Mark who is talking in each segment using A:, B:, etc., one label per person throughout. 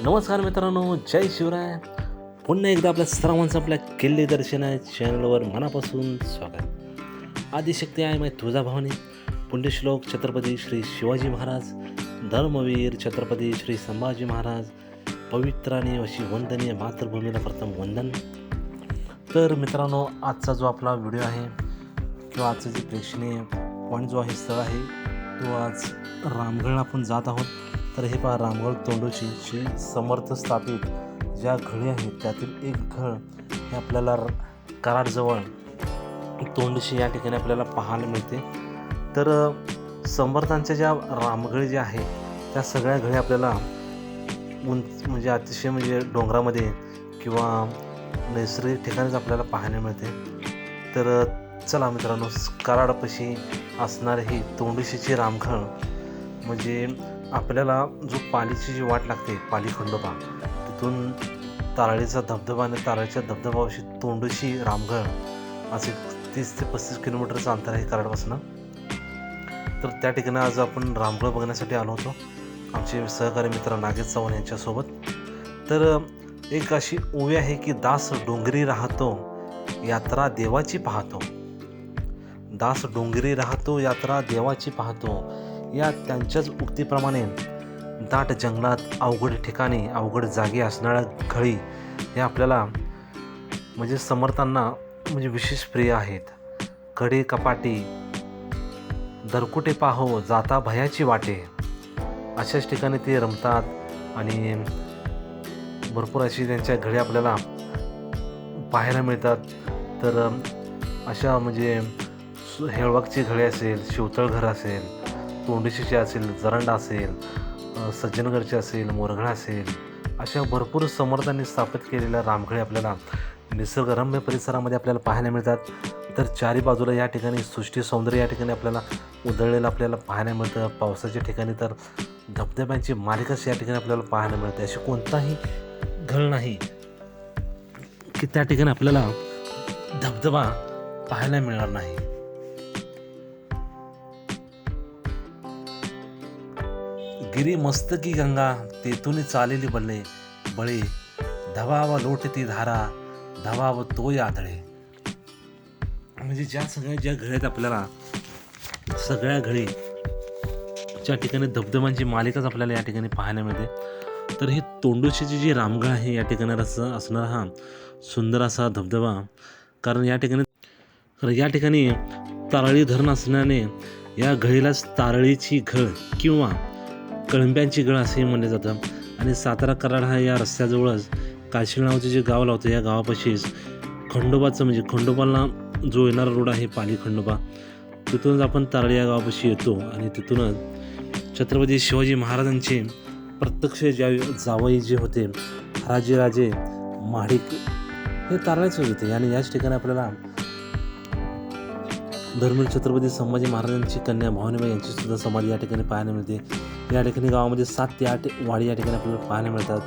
A: नमस्कार मित्रांनो जय शिवराय. पुन्हा एकदा आपल्या सर्वांचं आपल्या किल्ले दर्शन आहे चॅनलवर मनापासून स्वागत. आदिशक्ती आहे माय तुळजाभवानी पुण्यश्लोक छत्रपती श्री शिवाजी महाराज धर्मवीर छत्रपती श्री संभाजी महाराज पवित्राने अशी वंदनीय मातृभूमीला प्रथम वंदन. तर मित्रांनो आजचा जो आपला व्हिडिओ आहे किंवा आजचं जे प्रेक्षणीय पॉईंट जो आहे स्थळ आहे तो आज रामगड आपण जात आहोत. तर हे पहा रामगड तोंडोची जी समर्थ स्थापित ज्या घळी आहेत त्यातील एक घळ हे आपल्याला कराडजवळ तोंडशी या ठिकाणी आपल्याला पाहायला मिळते. तर समर्थांच्या ज्या रामगळी ज्या आहेत त्या सगळ्या घळी आपल्याला उंच म्हणजे अतिशय म्हणजे डोंगरामध्ये किंवा नैसर्गिक ठिकाणीच आपल्याला पाहायला मिळते. तर चला मित्रांनो कराडपाशी असणारे ही तोंडशीची रामघळ म्हणजे आपल्याला जो पालीची जी वाट लागते पाली खंडोबा तिथून तारळीचा धबधबा आणि तारळीच्या धबधबाशी तोंडशी रामगड असे तीस ते पस्तीस किलोमीटरचं अंतर आहे कराडपासून. तर त्या ठिकाणी आज आपण रामगड बघण्यासाठी आलो होतो. आमचे सहकारी मित्र नागेश चव्हाण यांच्यासोबत. तर एक अशी ओवी आहे की दास डोंगरी राहतो यात्रा देवाची पाहतो. दास डोंगरी राहतो यात्रा देवाची पाहतो. या त्यांच्याच उक्तीप्रमाणे दाट जंगलात अवघड ठिकाणी अवघड जागी असणाऱ्या घळी हे आपल्याला म्हणजे समर्थांना म्हणजे विशेष प्रिय आहेत. कडे कपाटी दरकुटे पाहो जाता भयाची वाटे अशाच ठिकाणी ते रमतात आणि भरपूर अशी त्यांच्या घडी आपल्याला पाहायला मिळतात. तर अशा म्हणजे सु- हेळवाकची घडे असेल शिवतळ घर असेल तोंडशीचे असेल जरंडा असेल सज्जनगडची सज्जनगडचे असेल मोरगळा असेल अशा भरपूर समर्थांनी स्थापित केलेल्या रामघळे आपल्याला निसर्गरम्य परिसरामध्ये आपल्याला पाहायला मिळतात. तर चारी बाजूला या ठिकाणी सृष्टी सौंदर्य या ठिकाणी आपल्याला उधळलेलं आपल्याला पाहायला मिळतं. पावसाच्या ठिकाणी तर धबधब्यांची मालिकाच या ठिकाणी आपल्याला पाहायला मिळते. अशी कोणताही घळ नाही की त्या ठिकाणी आपल्याला धबधबा पाहायला मिळणार नाही. गिरी मस्तकी गंगा तेथून चालेली बल्ले बळे. धवाव लोटती धारा धवाव तोय आदळे. म्हणजे ज्या सगळ्या ज्या घड्यात आपल्याला सगळ्या घडी ज्या ठिकाणी धबधबांची मालिकाच आपल्याला या ठिकाणी पाहायला मिळते. तर ही तोंडोशीची जी रामगळ आहे या ठिकाणी असं असणारा हा सुंदर असा धबधबा. कारण या ठिकाणी तर या ठिकाणी तारळी धरण असल्याने या घळीलाच तारळीची घळ किंवा कळंब्यांची गळ असंही म्हणलं जातं. आणि सातारा कराड हा या रस्त्याजवळच काशीळ नावाचं जे गाव लावतं या गावापाशीच खंडोबाचं म्हणजे खंडोबाला जो येणारा रोड आहे पाली खंडोबा. तिथूनच आपण तारळी या गावापाशी येतो आणि तिथूनच छत्रपती शिवाजी महाराजांचे प्रत्यक्ष ज्या जावई जे होते राजे महाडिक हे तारळाचे होते. आणि याच ठिकाणी आपल्याला धर्मवीर छत्रपती संभाजी महाराजांची कन्या भावनीबाई यांची सुद्धा समाधी या ठिकाणी पाहायला मिळते. या ठिकाणी गावामध्ये सात ते आठ वाडी या ठिकाणी आपल्याला पाहायला मिळतात.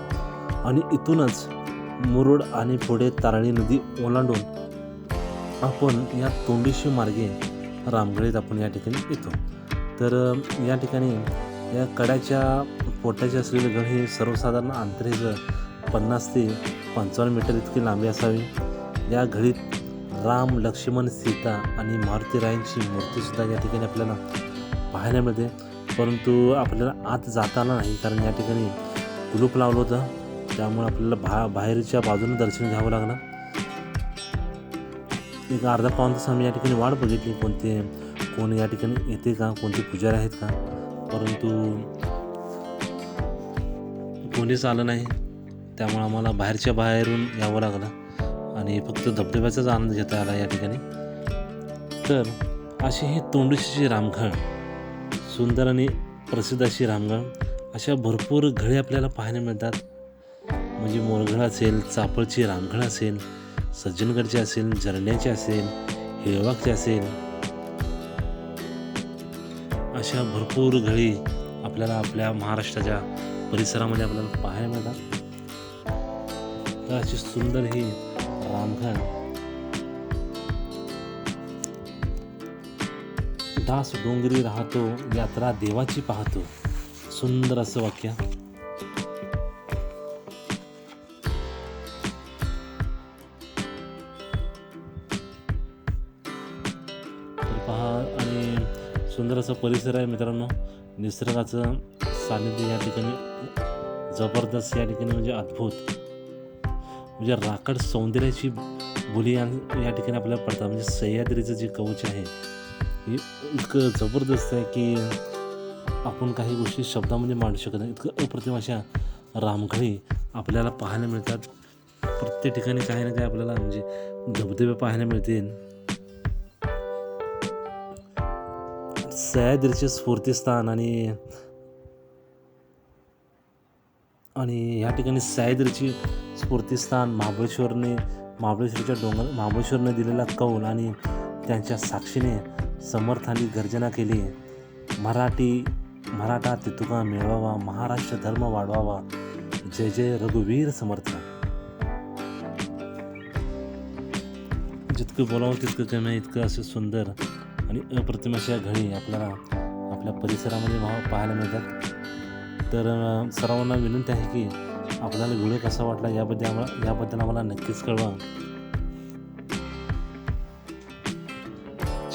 A: आणि इथूनच मुरुड आणि पुढे तारळी नदी ओलांडून आपण या तोंडीशी मार्गे रामगडीत आपण या ठिकाणी येतो. तर या ठिकाणी या कड्याच्या पोटाचे असलेले गड हे सर्वसाधारण आंतरिक पन्नास ते पंचावन्न मीटर इतकी लांबी असावी. या घडीत राम लक्ष्मण सीता आणि मारुतीरायांची मूर्तीसुद्धा या ठिकाणी आपल्याला पाहायला मिळते. परंतु आपल्याला आत जाता आलं नाही कारण या ठिकाणी कुलूप लावलं होतं. त्यामुळे आपल्याला भा बाहेरच्या बाजूने दर्शन घ्यावं लागलं. एक अर्धा पाऊन तास आम्ही या ठिकाणी वाट बघितली. कोणते कोण या ठिकाणी येते का? कोणते पुजारी आहेत का? परंतु कोणीच आलं नाही. त्यामुळे आम्हाला बाहेरच्या बाहेरून यावं लागलं. आणि फक्त धबधब्याचाच आनंद घेता आला या ठिकाणी. तर अशी ही तोंडशीची रामघळ सुंदर आणि प्रसिद्ध अशी रामगळ अशा भरपूर घळे आपल्याला पाहायला मिळतात. म्हणजे मोरघळ असेल चापळची रामघळ असेल सज्जनगडची असेल जरण्याची असेल हेळवाकची असेल अशा भरपूर घळी आपल्याला आपल्या महाराष्ट्राच्या परिसरामध्ये आपल्याला पाहायला मिळतात. तर अशी सुंदर ही ร้อนขึ้น दास डोंगरी राहतो यात्रा देवाची पाहतो सुंदर असं वाक्य. सुंदर असा परिसर आहे मित्रांनो निसर्गाचं सानिध्य या ठिकाणी जबरदस्त या ठिकाणी म्हणजे अद्भुत. म्हणजे राकड सौंदर्याची बोली या या ठिकाणी आपल्याला पडतात. म्हणजे सह्याद्रीचं जे कवच आहे हे इतकं जबरदस्त आहे की आपण काही गोष्टी शब्दामध्ये मांडू शकत नाही. इतकं अप्रतिम अशा रामघळी आपल्याला पाहायला मिळतात. प्रत्येक ठिकाणी काही ना काही आपल्याला म्हणजे धबधबे पाहायला मिळतील. सह्याद्रीचे स्फूर्तीस्थान आणि आणि ह्या ठिकाणी सह्याद्रीची स्फूर्तीस्थान महाबळेश्वरने महाबळेश्वरच्या डोंगर महाबळेश्वरने दिलेला कौल आणि त्यांच्या साक्षीने समर्थांनी गर्जना केली. मराठी मराठा तितुका मिळवावा महाराष्ट्र धर्म वाढवावा. जय जय रघुवीर समर्थ. जितकं बोलावं तितकं कमी आहे इतकं असं सुंदर आणि अप्रतिम अशा घडी आपल्याला आपल्या परिसरामध्ये पाहायला मिळतात. तर सर्वांना विनंती आहे की आपल्याला व्हिडिओ कसा वाटला याबद्दल आम्हाला याबद्दल आम्हाला नक्कीच कळवा.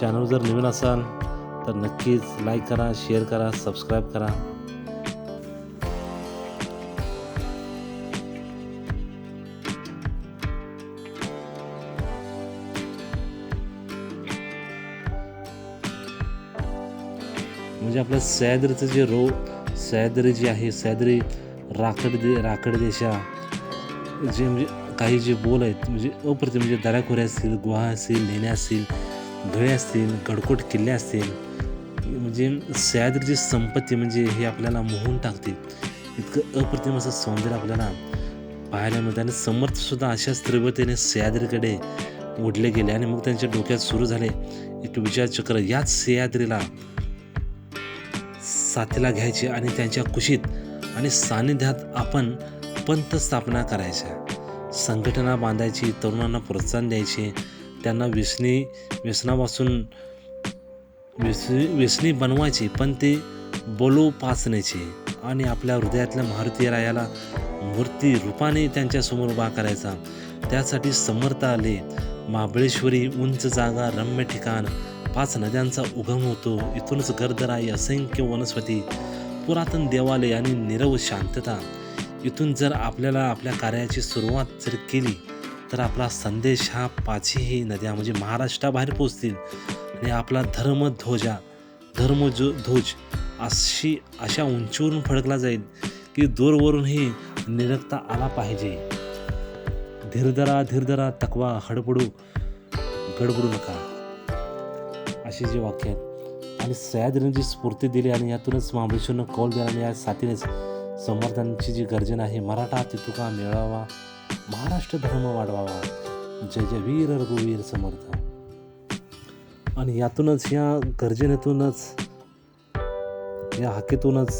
A: चॅनल जर नवीन असाल तर नक्कीच लाईक करा शेअर करा सबस्क्राईब करा. म्हणजे आपल्या सह्याद्रीचं जे रो सह्याद्री जी आहे सह्याद्री राखड दे राखड देशा. जे म्हणजे काही जे बोल आहेत म्हणजे अप्रतिम म्हणजे दऱ्याखोऱ्या असतील गुहा असतील लेण्या असतील गळे असतील गडकोट किल्ले असतील म्हणजे सह्याद्रीची संपत्ती म्हणजे हे आपल्याला मोहून टाकते इतकं अप्रतिम असं सौंदर्य आपल्याला पाहायला मिळतं. आणि समर्थसुद्धा अशाच तीव्रतेने सह्याद्रीकडे ओढले गेले आणि मग त्यांच्या डोक्यात सुरू झाले एक विचारचक्र याच सह्याद्रीला साथीला घ्यायचे आणि त्यांच्या कुशीत आणि सानिध्यात आपण पंथ स्थापना करायच्या. संघटना बांधायची तरुणांना प्रोत्साहन द्यायचे त्यांना व्यसनी व्यसनापासून व्यसनी व्यसनी बनवायचे पण ते बोलो पाचण्याचे आणि आपल्या हृदयातल्या मारुती रायाला मूर्ती रूपाने त्यांच्यासमोर उभा करायचा. त्यासाठी समर्थ आले. महाबळेश्वरी उंच जागा रम्य ठिकाण पाच नद्यांचा उगम होतो. इथूनच गर्दराई असंख्य वनस्पती पुरातन देवालय आणि निरव शांतता. इथून जर आपल्याला आपल्या कार्याची सुरुवात जर केली तर आपला संदेश हा पाचही नद्या म्हणजे महाराष्ट्राबाहेर पोचतील आणि आपला धर्मध्वजा धर्मजो ध्वज अशी अशा उंचीवरून फडकला जाईल की दूरवरूनही निरखता आला पाहिजे. धीरधरा धीरधरा तकवा हडबडू गडबडू नका. अशी जी वाक्य आहेत आणि सह्याद्रीने जी स्फूर्ती दिली आणि यातूनच महाबळेश्वरनं कौल दिला आणि या साथीनेच समर्थांची जी गर्जना आहे मराठा तितुका मिळावा महाराष्ट्र धर्म वाढवावा. जय जय वीर रघुवीर समर्थ. आणि यातूनच या गर्जनेतूनच या हाकेतूनच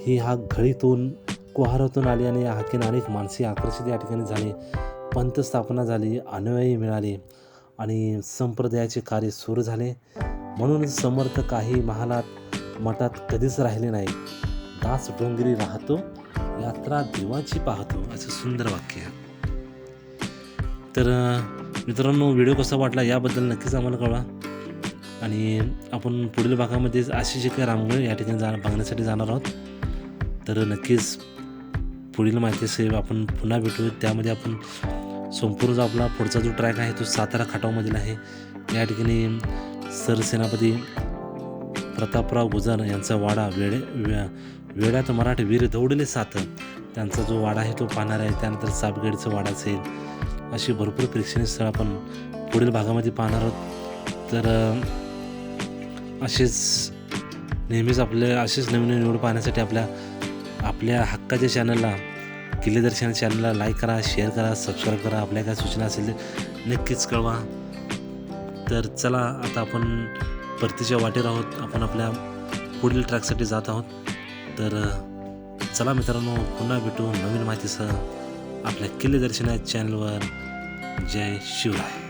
A: ही हा घळीतून कुहारातून आली आणि या हाकेनं अनेक माणसे आकर्षित या ठिकाणी झाले. पंथ स्थापना झाली अनुयायी मिळाले आणि संप्रदायाचे कार्य सुरू झाले. म्हणून समर्थ काही महालात मठात कधीच राहिले नाही. दास डोंगरी राहतो यात्रा देवाची पाहतो. असं सुंदर वाक्य आहे. तर मित्रांनो व्हिडिओ कसा वाटला याबद्दल नक्कीच आम्हाला कळवा. आणि आपण पुढील भागामध्ये अशी जे काही रामगळ या ठिकाणी जा बघण्यासाठी जाणार आहोत. तर नक्कीच पुढील माहितीसह आपण पुन्हा भेटू त्यामध्ये आपण संपूर्ण जो आपला पुढचा जो ट्रॅक आहे तो सातारा खटावमधील आहे. या ठिकाणी सरसेनापती प्रतापराव गुजर यांचा वाडा वेळे वे वेळात मराठी वीर दौडले सात. त्यांचा जो वाडा आहे तो पाहणार आहे. त्यानंतर सापगडचं वाडा असेल अशी भरपूर प्रेक्षणीय स्थळं आपण पुढील भागामध्ये पाहणार आहोत. तर असेच नेहमीच आपले असेच नवीन नवीन व्हिडिओ पाहण्यासाठी आपल्या आपल्या हक्काच्या चॅनलला किल्ले दर्शन चॅनलला लाईक करा शेअर करा सबस्क्राईब करा. आपल्या काय सूचना असेल तर नक्कीच कळवा. तर चला आता आपण परतीच्या वाटेर आहोत. आपण आपल्या पुढील ट्रॅकसाठी जात आहोत. तर चला मित्रांनो पुन्हा भेटू नवीन माहितीसह. आपल्या किल्ले दर्शन या चॅनलवर जय शिवराय.